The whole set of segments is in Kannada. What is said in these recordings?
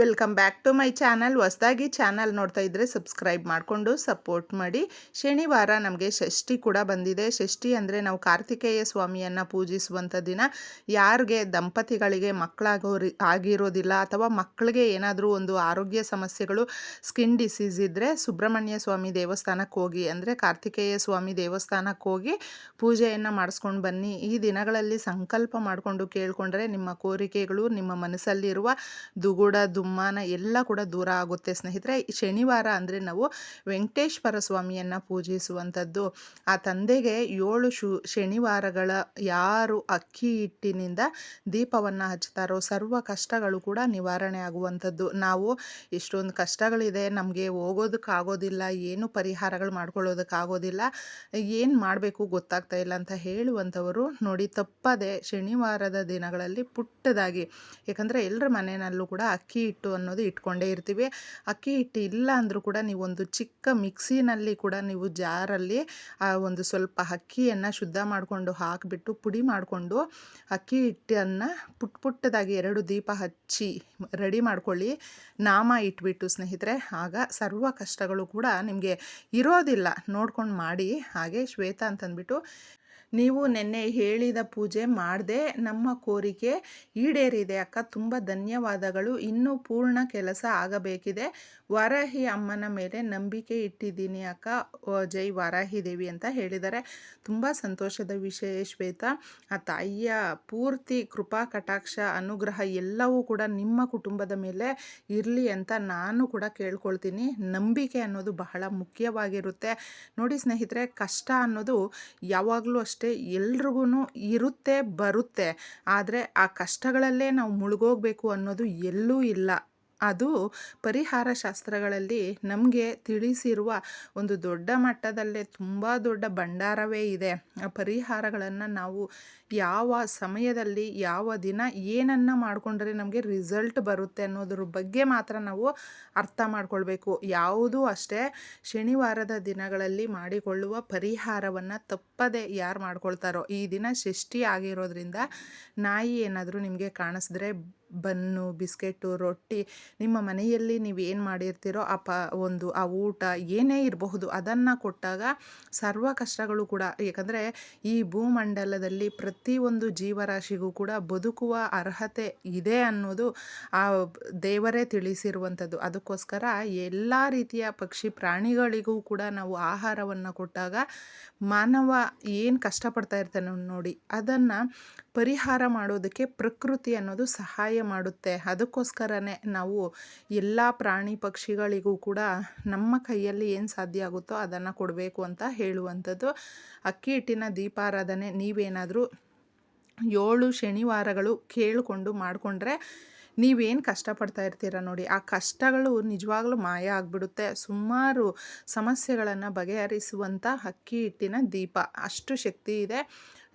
Welcome back to my channel. ಹೊಸದಾಗಿ ಚಾನಲ್ ನೋಡ್ತಾ ಇದ್ದರೆ ಸಬ್ಸ್ಕ್ರೈಬ್ ಮಾಡಿಕೊಂಡು ಸಪೋರ್ಟ್ ಮಾಡಿ. ಶನಿವಾರ ನಮಗೆ ಷಷ್ಠಿ ಕೂಡ ಬಂದಿದೆ. ಷಷ್ಠಿ ಅಂದರೆ ನಾವು ಕಾರ್ತಿಕೇಯ ಸ್ವಾಮಿಯನ್ನು ಪೂಜಿಸುವಂಥ ದಿನ. ಯಾರಿಗೆ ದಂಪತಿಗಳಿಗೆ ಮಕ್ಕಳಾಗೋ ಆಗಿರೋದಿಲ್ಲ ಅಥವಾ ಮಕ್ಕಳಿಗೆ ಏನಾದರೂ ಒಂದು ಆರೋಗ್ಯ ಸಮಸ್ಯೆಗಳು, ಸ್ಕಿನ್ ಡಿಸೀಸ್ ಇದ್ದರೆ ಸುಬ್ರಹ್ಮಣ್ಯ ಸ್ವಾಮಿ ದೇವಸ್ಥಾನಕ್ಕೆ ಹೋಗಿ, ಅಂದರೆ ಕಾರ್ತಿಕೇಯ ಸ್ವಾಮಿ ದೇವಸ್ಥಾನಕ್ಕೆ ಹೋಗಿ ಪೂಜೆಯನ್ನು ಮಾಡಿಸ್ಕೊಂಡು ಬನ್ನಿ. ಈ ದಿನಗಳಲ್ಲಿ ಸಂಕಲ್ಪ ಮಾಡಿಕೊಂಡು ಕೇಳಿಕೊಂಡ್ರೆ ನಿಮ್ಮ ಕೋರಿಕೆಗಳು, ನಿಮ್ಮ ಮನಸ್ಸಲ್ಲಿರುವ ದುಗುಡ ದುಮ್ಮಾನ ಎಲ್ಲ ಕೂಡ ದೂರ ಆಗುತ್ತೆ. ಸ್ನೇಹಿತರೆ ಶನಿವಾರ ಅಂದರೆ ನಾವು ವೆಂಕಟೇಶ್ವರ ಸ್ವಾಮಿಯನ್ನು ಪೂಜಿಸುವಂಥದ್ದು. ಆ ತಂದೆಗೆ ಏಳು ಶು, ಶನಿವಾರಗಳ ಯಾರು ಅಕ್ಕಿ ಹಿಟ್ಟಿನಿಂದ ದೀಪವನ್ನು ಹಚ್ತಾರೋ ಸರ್ವ ಕಷ್ಟಗಳು ಕೂಡ ನಿವಾರಣೆ ಆಗುವಂಥದ್ದು. ನಾವು ಎಷ್ಟೊಂದು ಕಷ್ಟಗಳಿದೆ, ನಮಗೆ ಹೋಗೋದಕ್ಕಾಗೋದಿಲ್ಲ, ಏನು ಪರಿಹಾರಗಳು ಮಾಡ್ಕೊಳ್ಳೋದಕ್ಕಾಗೋದಿಲ್ಲ, ಏನು ಮಾಡಬೇಕು ಗೊತ್ತಾಗ್ತಾ ಇಲ್ಲ ಅಂತ ಹೇಳುವಂಥವರು ನೋಡಿ ತಪ್ಪದೆ ಶನಿವಾರದ ದಿನಗಳಲ್ಲಿ ಪುಟ್ಟದಾಗಿ, ಯಾಕಂದರೆ ಎಲ್ಲರ ಮನೆಯಲ್ಲೂ ಕೂಡ ಅಕ್ಕಿ ಅನ್ನೋದು ಇಟ್ಕೊಂಡೇ ಇರ್ತೀವಿ. ಅಕ್ಕಿ ಹಿಟ್ಟು ಇಲ್ಲ ಅಂದರೂ ಕೂಡ ನೀವು ಒಂದು ಚಿಕ್ಕ ಮಿಕ್ಸಿನಲ್ಲಿ ಕೂಡ ನೀವು ಜಾರಲ್ಲಿ, ಆ, ಒಂದು ಸ್ವಲ್ಪ ಅಕ್ಕಿಯನ್ನು ಶುದ್ಧ ಮಾಡಿಕೊಂಡು ಹಾಕಿಬಿಟ್ಟು ಪುಡಿ ಮಾಡಿಕೊಂಡು ಅಕ್ಕಿ ಹಿಟ್ಟನ್ನು ಪುಟ್ ಪುಟ್ಟದಾಗಿ ಎರಡು ದೀಪ ಹಚ್ಚಿ ರೆಡಿ ಮಾಡ್ಕೊಳ್ಳಿ. ನಾಮ ಇಟ್ಬಿಟ್ಟು ಸ್ನೇಹಿತರೆ, ಆಗ ಸರ್ವ ಕಷ್ಟಗಳು ಕೂಡ ನಿಮಗೆ ಇರೋದಿಲ್ಲ. ನೋಡ್ಕೊಂಡು ಮಾಡಿ. ಹಾಗೆ ಶ್ವೇತ ಅಂತಂದ್ಬಿಟ್ಟು ನೀವು ನೆನ್ನೆ ಹೇಳಿದ ಪೂಜೆ ಮಾಡದೆ ನಮ್ಮ ಕೋರಿಕೆ ಈಡೇರಿದೆ. ಅಕ್ಕ, ತುಂಬ ಧನ್ಯವಾದಗಳು. ಇನ್ನೂ ಪೂರ್ಣ ಕೆಲಸ ಆಗಬೇಕಿದೆ. ವಾರಾಹಿ ಅಮ್ಮನ ಮೇಲೆ ನಂಬಿಕೆ ಇಟ್ಟಿದ್ದೀನಿ ಅಕ್ಕ. ಜೈ ವಾರಾಹಿ ದೇವಿ ಅಂತ ಹೇಳಿದ್ದಾರೆ. ತುಂಬ ಸಂತೋಷದ ವಿಷಯ ಶ್ವೇತಾ. ಆ ತಾಯಿಯ ಪೂರ್ತಿ ಕೃಪಾ, ಕಟಾಕ್ಷ, ಅನುಗ್ರಹ ಎಲ್ಲವೂ ಕೂಡ ನಿಮ್ಮ ಕುಟುಂಬದ ಮೇಲೆ ಇರಲಿ ಅಂತ ನಾನು ಕೂಡ ಕೇಳ್ಕೊಳ್ತೀನಿ. ನಂಬಿಕೆ ಅನ್ನೋದು ಬಹಳ ಮುಖ್ಯವಾಗಿರುತ್ತೆ. ನೋಡಿ ಸ್ನೇಹಿತರೆ, ಕಷ್ಟ ಅನ್ನೋದು ಯಾವಾಗಲೂ ಅಷ್ಟೇ. ಎಲ್ರಿಗೂ ಇರುತ್ತೆ, ಬರುತ್ತೆ. ಆದರೆ ಆ ಕಷ್ಟಗಳಲ್ಲೇ ನಾವು ಮುಳುಗೋಗ್ಬೇಕು ಅನ್ನೋದು ಎಲ್ಲೂ ಇಲ್ಲ. ಅದು ಪರಿಹಾರ ಶಾಸ್ತ್ರಗಳಲ್ಲಿ ನಮಗೆ ತಿಳಿಸಿರುವ ಒಂದು ದೊಡ್ಡ ಮಟ್ಟದಲ್ಲೇ ತುಂಬ ದೊಡ್ಡ ಭಂಡಾರವೇ ಇದೆ. ಆ ಪರಿಹಾರಗಳನ್ನು ನಾವು ಯಾವ ಸಮಯದಲ್ಲಿ, ಯಾವ ದಿನ ಏನನ್ನು ಮಾಡಿಕೊಂಡ್ರೆ ನಮಗೆ ರಿಸಲ್ಟ್ ಬರುತ್ತೆ ಅನ್ನೋದ್ರ ಬಗ್ಗೆ ಮಾತ್ರ ನಾವು ಅರ್ಥ ಮಾಡ್ಕೊಳ್ಬೇಕು. ಯಾವುದೂ ಅಷ್ಟೇ ಶನಿವಾರದ ದಿನಗಳಲ್ಲಿ ಮಾಡಿಕೊಳ್ಳುವ ಪರಿಹಾರವನ್ನು ತಪ್ಪದೆ ಯಾರು ಮಾಡ್ಕೊಳ್ತಾರೋ, ಈ ದಿನ ಷಷ್ಠಿ ಆಗಿರೋದ್ರಿಂದ ನಾಯಿ ಏನಾದರೂ ನಿಮಗೆ ಕಾಣಿಸಿದ್ರೆ ಬನ್ನು ಬಿಸ್ಕೆಟ್ಟು ರೊಟ್ಟಿ, ನಿಮ್ಮ ಮನೆಯಲ್ಲಿ ನೀವು ಏನು ಮಾಡಿರ್ತೀರೋ ಆ ಪ, ಒಂದು, ಆ ಊಟ ಏನೇ ಇರಬಹುದು ಅದನ್ನು ಕೊಟ್ಟಾಗ ಸರ್ವ ಕಷ್ಟಗಳು ಕೂಡ, ಏಕೆಂದರೆ ಈ ಭೂಮಂಡಲದಲ್ಲಿ ಪ್ರತಿಯೊಂದು ಜೀವರಾಶಿಗೂ ಕೂಡ ಬದುಕುವ ಅರ್ಹತೆ ಇದೆ ಅನ್ನೋದು ಆ ದೇವರೇ ತಿಳಿಸಿರುವಂಥದ್ದು. ಅದಕ್ಕೋಸ್ಕರ ಎಲ್ಲ ರೀತಿಯ ಪಕ್ಷಿ ಪ್ರಾಣಿಗಳಿಗೂ ಕೂಡ ನಾವು ಆಹಾರವನ್ನು ಕೊಟ್ಟಾಗ ಮಾನವ ಏನು ಕಷ್ಟಪಡ್ತಾ ಇರ್ತಾನೆ ನೋಡಿ, ಅದನ್ನು ಪರಿಹಾರ ಮಾಡೋದಕ್ಕೆ ಪ್ರಕೃತಿ ಅನ್ನೋದು ಸಹಾಯ ಮಾಡುತ್ತೆ. ಅದಕ್ಕೋಸ್ಕರನೇ ನಾವು ಎಲ್ಲ ಪ್ರಾಣಿ ಪಕ್ಷಿಗಳಿಗೂ ಕೂಡ ನಮ್ಮ ಕೈಯಲ್ಲಿ ಏನು ಸಾಧ್ಯ ಆಗುತ್ತೋ ಅದನ್ನು ಕೊಡಬೇಕು ಅಂತ ಹೇಳುವಂಥದ್ದು. ಅಕ್ಕಿ ಹಿಟ್ಟಿನ ದೀಪಾರಾಧನೆ ನೀವೇನಾದರೂ ಏಳು ಶನಿವಾರಗಳು ಕೇಳಿಕೊಂಡು ಮಾಡಿಕೊಂಡ್ರೆ ನೀವೇನು ಕಷ್ಟಪಡ್ತಾ ಇರ್ತೀರ ನೋಡಿ, ಆ ಕಷ್ಟಗಳು ನಿಜವಾಗ್ಲೂ ಮಾಯ ಆಗಿಬಿಡುತ್ತೆ. ಸುಮಾರು ಸಮಸ್ಯೆಗಳನ್ನು ಬಗೆಹರಿಸುವಂಥ ಅಕ್ಕಿ ಹಿಟ್ಟಿನ ದೀಪ. ಅಷ್ಟು ಶಕ್ತಿ ಇದೆ.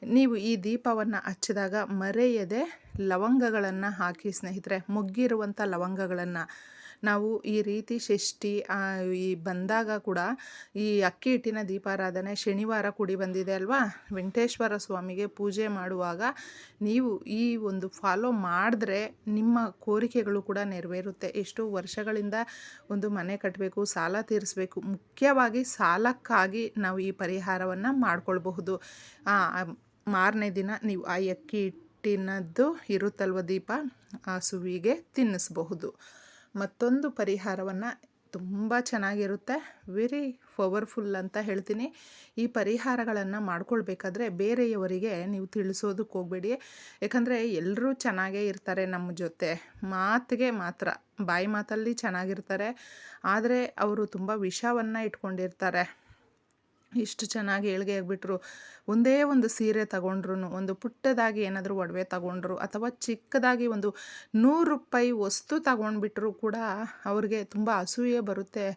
ನೀವು ಈ ದೀಪವನ್ನು ಹಚ್ಚಿದಾಗ ಮರೆಯದೆ ಲವಂಗಗಳನ್ನು ಹಾಕಿ ಸ್ನೇಹಿತರೆ ಮುಗ್ಗಿರುವಂಥ ಲವಂಗಗಳನ್ನು. ನಾವು ಈ ರೀತಿ ಷಷ್ಠಿ ಈ ಬಂದಾಗ ಕೂಡ ಈ ಅಕ್ಕಿ ಹಿಟ್ಟಿನ ದೀಪಾರಾಧನೆ ಶನಿವಾರ ಕೂಡಿ ಬಂದಿದೆ ಅಲ್ವಾ? ವೆಂಕಟೇಶ್ವರ ಸ್ವಾಮಿಗೆ ಪೂಜೆ ಮಾಡುವಾಗ ನೀವು ಈ ಒಂದು ಫಾಲೋ ಮಾಡಿದ್ರೆ ನಿಮ್ಮ ಕೋರಿಕೆಗಳು ಕೂಡ ನೆರವೇರುತ್ತೆ. ಎಷ್ಟು ವರ್ಷಗಳಿಂದ ಒಂದು ಮನೆ ಕಟ್ಟಬೇಕು ಸಾಲ ತೀರಿಸಬೇಕು. ಮುಖ್ಯವಾಗಿ ಸಾಲಕ್ಕಾಗಿ ನಾವು ಈ ಪರಿಹಾರವನ್ನು ಮಾಡಿಕೊಳ್ಬಹುದು. ಮಾರನೇ ದಿನ ನೀವು ಆ ಅಕ್ಕಿ ಹಿಟ್ಟಿನದ್ದು ಇರುತ್ತಲ್ವ ದೀಪ? ಆ ಸುವಿಗೆ ತಿನ್ನಿಸಬಹುದು. ಮತ್ತೊಂದು ಪರಿಹಾರವನ್ನು ತುಂಬ ಚೆನ್ನಾಗಿರುತ್ತೆ. ವೆರಿ ಪವರ್ಫುಲ್ ಅಂತ ಹೇಳ್ತೀನಿ. ಈ ಪರಿಹಾರಗಳನ್ನು ಮಾಡ್ಕೊಳ್ಬೇಕಾದ್ರೆ ಬೇರೆಯವರಿಗೆ ನೀವು ತಿಳಿಸೋದಕ್ಕೆ ಹೋಗಬೇಡಿ. ಯಾಕಂದರೆ ಎಲ್ಲರೂ ಚೆನ್ನಾಗೇ ಇರ್ತಾರೆ ನಮ್ಮ ಜೊತೆ. ಮಾತಿಗೆ ಮಾತ್ರ, ಬಾಯಿ ಮಾತಲ್ಲಿ ಚೆನ್ನಾಗಿರ್ತಾರೆ. ಆದರೆ ಅವರು ತುಂಬ ವಿಷವನ್ನು ಇಟ್ಕೊಂಡಿರ್ತಾರೆ. ಇಷ್ಟು ಚೆನ್ನಾಗಿ ಏಳಿಗೆ ಆಗಿಬಿಟ್ರು. ಒಂದೇ ಒಂದು ಸೀರೆ ತಗೊಂಡ್ರು ಒಂದು ಪುಟ್ಟದಾಗಿ ಏನಾದರೂ ಒಡವೆ ತಗೊಂಡ್ರು, ಅಥವಾ ಚಿಕ್ಕದಾಗಿ ಒಂದು ನೂರು ರೂಪಾಯಿ ವಸ್ತು ತಗೊಂಡ್ಬಿಟ್ರು ಕೂಡ ಅವ್ರಿಗೆ ತುಂಬ ಅಸೂಯೆ ಬರುತ್ತೆ.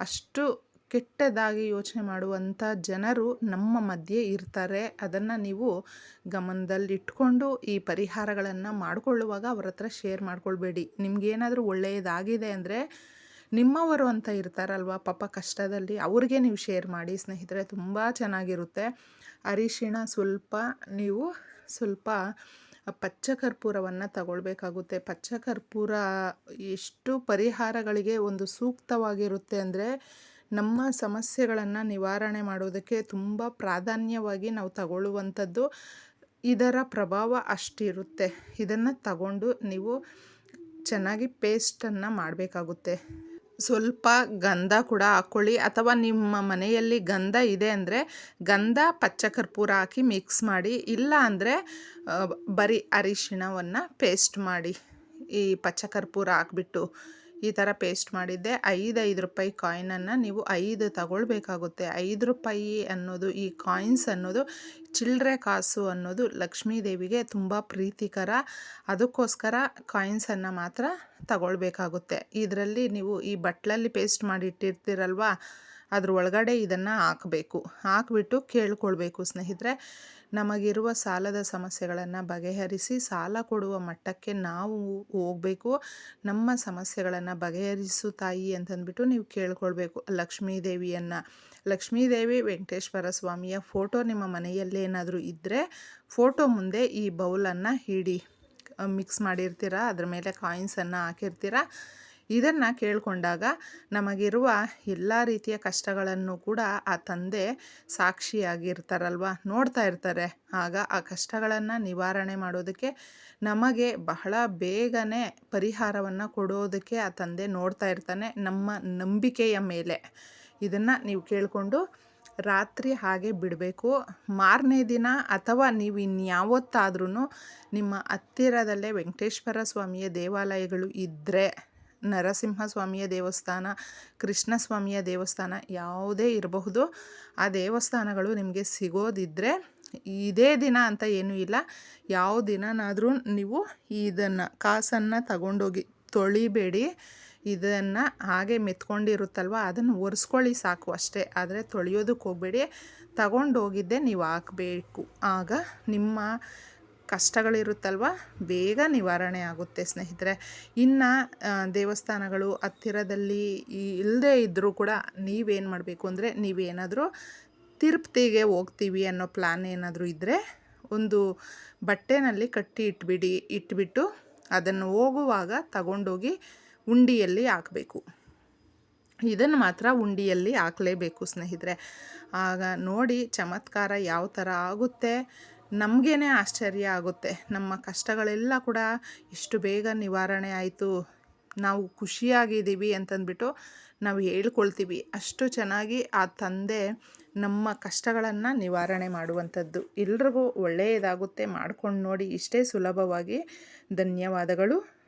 ಅಷ್ಟು ಕೆಟ್ಟದಾಗಿ ಯೋಚನೆ ಮಾಡುವಂಥ ಜನರು ನಮ್ಮ ಮಧ್ಯೆ ಇರ್ತಾರೆ. ಅದನ್ನು ನೀವು ಗಮನದಲ್ಲಿಟ್ಕೊಂಡು ಈ ಪರಿಹಾರಗಳನ್ನು ಮಾಡಿಕೊಳ್ಳುವಾಗ ಅವ್ರ ಹತ್ರ ಶೇರ್ ಮಾಡ್ಕೊಳ್ಬೇಡಿ. ನಿಮಗೇನಾದರೂ ಒಳ್ಳೆಯದಾಗಿದೆ ಅಂದರೆ ನಿಮ್ಮವರು ಅಂತ ಇರ್ತಾರಲ್ವ ಪಾಪ ಕಷ್ಟದಲ್ಲಿ, ಅವ್ರಿಗೆ ನೀವು ಶೇರ್ ಮಾಡಿ, ಸ್ನೇಹಿತರೆ ತುಂಬ ಚೆನ್ನಾಗಿರುತ್ತೆ. ಅರಿಶಿಣ ಸ್ವಲ್ಪ, ನೀವು ಸ್ವಲ್ಪ ಪಚ್ಚ ಕರ್ಪೂರವನ್ನು ತಗೊಳ್ಬೇಕಾಗುತ್ತೆ. ಪಚ್ಚ ಕರ್ಪೂರ ಎಷ್ಟು ಪರಿಹಾರಗಳಿಗೆ ಒಂದು ಸೂಕ್ತವಾಗಿರುತ್ತೆ ಅಂದರೆ, ನಮ್ಮ ಸಮಸ್ಯೆಗಳನ್ನು ನಿವಾರಣೆ ಮಾಡೋದಕ್ಕೆ ತುಂಬ ಪ್ರಾಧಾನ್ಯವಾಗಿ ನಾವು ತಗೊಳ್ಳುವಂಥದ್ದು ಇದರ ಪ್ರಭಾವ ಅಷ್ಟಿರುತ್ತೆ. ಇದನ್ನು ತಗೊಂಡು ನೀವು ಚೆನ್ನಾಗಿ ಪೇಸ್ಟನ್ನು ಮಾಡಬೇಕಾಗುತ್ತೆ. ಸ್ವಲ್ಪ ಗಂಧ ಕೂಡ ಹಾಕ್ಕೊಳ್ಳಿ. ಅಥವಾ ನಿಮ್ಮ ಮನೆಯಲ್ಲಿ ಗಂಧ ಇದೆ ಅಂದರೆ ಗಂಧ ಪಚ್ಚ ಕರ್ಪೂರ ಹಾಕಿ ಮಿಕ್ಸ್ ಮಾಡಿ. ಇಲ್ಲ ಅಂದರೆ ಬರೀ ಅರಿಶಿಣವನ್ನು ಪೇಸ್ಟ್ ಮಾಡಿ ಈ ಪಚ್ಚ ಕರ್ಪೂರ ಹಾಕ್ಬಿಟ್ಟು ಈ ಥರ ಪೇಸ್ಟ್ ಮಾಡಿದ್ದೆ. ಐದು ಐದು ರೂಪಾಯಿ ಕಾಯಿನನ್ನು ನೀವು ಐದು ತಗೊಳ್ಬೇಕಾಗುತ್ತೆ. ಐದು ರೂಪಾಯಿ ಅನ್ನೋದು, ಈ ಕಾಯಿನ್ಸ್ ಅನ್ನೋದು ಚಿಲ್ಲರೆ ಕಾಸು ಅನ್ನೋದು ಲಕ್ಷ್ಮೀ ದೇವಿಗೆ ತುಂಬ ಪ್ರೀತಿಕರ. ಅದಕ್ಕೋಸ್ಕರ ಕಾಯಿನ್ಸನ್ನು ಮಾತ್ರ ತಗೊಳ್ಬೇಕಾಗುತ್ತೆ. ಇದರಲ್ಲಿ ನೀವು ಈ ಬಟ್ಲಲ್ಲಿ ಪೇಸ್ಟ್ ಮಾಡಿ ಇಟ್ಟಿರ್ತೀರಲ್ವ ಅದ್ರ ಒಳಗಡೆ ಇದನ್ನು ಹಾಕಬೇಕು. ಹಾಕ್ಬಿಟ್ಟು ಕೇಳ್ಕೊಳ್ಬೇಕು ಸ್ನೇಹಿತರೆ. ನಮಗಿರುವ ಸಾಲದ ಸಮಸ್ಯೆಗಳನ್ನು ಬಗೆಹರಿಸಿ ಸಾಲ ಕೊಡುವ ಮಟ್ಟಕ್ಕೆ ನಾವು ಹೋಗಬೇಕು. ನಮ್ಮ ಸಮಸ್ಯೆಗಳನ್ನು ಬಗೆಹರಿಸು ತಾಯಿ ಅಂತಂದ್ಬಿಟ್ಟು ನೀವು ಕೇಳ್ಕೊಳ್ಬೇಕು. ಲಕ್ಷ್ಮೀ ದೇವಿಯನ್ನು ಲಕ್ಷ್ಮೀ ದೇವಿ ವೆಂಕಟೇಶ್ವರ ಸ್ವಾಮಿಯ ಫೋಟೋ ನಿಮ್ಮ ಮನೆಯಲ್ಲೇನಾದರೂ ಇದ್ದರೆ ಫೋಟೋ ಮುಂದೆ ಈ ಬೌಲನ್ನು ಹಿಡಿ ಮಿಕ್ಸ್ ಮಾಡಿರ್ತೀರ? ಅದ್ರ ಮೇಲೆ ಕಾಯಿನ್ಸನ್ನು ಹಾಕಿರ್ತೀರ? ಇದನ್ನು ಕೇಳಿಕೊಂಡಾಗ ನಮಗಿರುವ ಎಲ್ಲ ರೀತಿಯ ಕಷ್ಟಗಳನ್ನು ಕೂಡ ಆ ತಂದೆ ಸಾಕ್ಷಿಯಾಗಿರ್ತಾರಲ್ವ? ನೋಡ್ತಾ ಇರ್ತಾರೆ. ಆಗ ಆ ಕಷ್ಟಗಳನ್ನು ನಿವಾರಣೆ ಮಾಡೋದಕ್ಕೆ ನಮಗೆ ಬಹಳ ಬೇಗನೆ ಪರಿಹಾರವನ್ನು ಕೊಡೋದಕ್ಕೆ ಆ ತಂದೆ ನೋಡ್ತಾ ಇರ್ತಾನೆ ನಮ್ಮ ನಂಬಿಕೆಯ ಮೇಲೆ. ಇದನ್ನು ನೀವು ಕೇಳಿಕೊಂಡು ರಾತ್ರಿ ಹಾಗೆ ಬಿಡಬೇಕು. ಮಾರನೇ ದಿನ ಅಥವಾ ನೀವು ಇನ್ಯಾವತ್ತಾದ್ರೂ ನಿಮ್ಮ ಹತ್ತಿರದಲ್ಲೇ ವೆಂಕಟೇಶ್ವರ ಸ್ವಾಮಿಯ ದೇವಾಲಯಗಳು ಇದ್ದರೆ ನರಸಿಂಹಸ್ವಾಮಿಯ ದೇವಸ್ಥಾನ, ಕೃಷ್ಣಸ್ವಾಮಿಯ ದೇವಸ್ಥಾನ ಯಾವುದೇ ಇರಬಹುದು. ಆ ದೇವಸ್ಥಾನಗಳು ನಿಮಗೆ ಸಿಗೋದಿದ್ದರೆ ಇದೇ ದಿನ ಅಂತ ಏನೂ ಇಲ್ಲ. ಯಾವ ದಿನನಾದರೂ ನೀವು ಇದನ್ನು, ಕಾಸನ್ನು ತಗೊಂಡೋಗಿ ತೊಳಿಬೇಡಿ. ಇದನ್ನು ಹಾಗೆ ಮೆತ್ಕೊಂಡಿರುತ್ತಲ್ವ, ಅದನ್ನು ಒರೆಸ್ಕೊಳ್ಳಿ ಸಾಕು ಅಷ್ಟೇ. ಆದರೆ ತೊಳೆಯೋದಕ್ಕೆ ಹೋಗಬೇಡಿ. ತಗೊಂಡೋಗಿದ್ದೆ ನೀವು ಹಾಕಬೇಕು. ಆಗ ನಿಮ್ಮ ಕಷ್ಟಗಳಿರುತ್ತಲ್ವ? ಬೇಗ ನಿವಾರಣೆ ಆಗುತ್ತೆ ಸ್ನೇಹಿತರೆ. ಇನ್ನು ದೇವಸ್ಥಾನಗಳು ಹತ್ತಿರದಲ್ಲಿ ಇಲ್ಲದೇ ಇದ್ದರೂ ಕೂಡ ನೀವೇನು ಮಾಡಬೇಕು ಅಂದರೆ ನೀವೇನಾದರೂ ತಿರುಪ್ತಿಗೆ ಹೋಗ್ತೀವಿ ಅನ್ನೋ ಪ್ಲ್ಯಾನ್ ಏನಾದರೂ ಇದ್ದರೆ ಒಂದು ಬಟ್ಟೆನಲ್ಲಿ ಕಟ್ಟಿ ಇಟ್ಬಿಡಿ, ಇಟ್ಬಿಟ್ಟು ಅದನ್ನು ಹೋಗುವಾಗ ತಗೊಂಡೋಗಿ ಉಂಡಿಯಲ್ಲಿ ಹಾಕಬೇಕು. ಇದನ್ನು ಮಾತ್ರ ಉಂಡಿಯಲ್ಲಿ ಹಾಕಲೇಬೇಕು ಸ್ನೇಹಿತರೆ. ಆಗ ನೋಡಿ ಚಮತ್ಕಾರ ಯಾವ ಥರ ಆಗುತ್ತೆ. ನಮಗೇ ಆಶ್ಚರ್ಯ ಆಗುತ್ತೆ. ನಮ್ಮ ಕಷ್ಟಗಳೆಲ್ಲ ಕೂಡ ಇಷ್ಟು ಬೇಗ ನಿವಾರಣೆ ಆಯಿತು. ನಾವು ಖುಷಿಯಾಗಿದ್ದೀವಿ ಅಂತಂದ್ಬಿಟ್ಟು ನಾವು ಹೇಳ್ಕೊಳ್ತೀವಿ. ಅಷ್ಟು ಚೆನ್ನಾಗಿ ಆ ತಂದೆ ನಮ್ಮ ಕಷ್ಟಗಳನ್ನು ನಿವಾರಣೆ ಮಾಡುವಂಥದ್ದು. ಎಲ್ರಿಗೂ ಒಳ್ಳೆಯದಾಗುತ್ತೆ. ಮಾಡ್ಕೊಂಡು ನೋಡಿ ಇಷ್ಟೇ ಸುಲಭವಾಗಿ ಧನ್ಯವಾದಗಳು.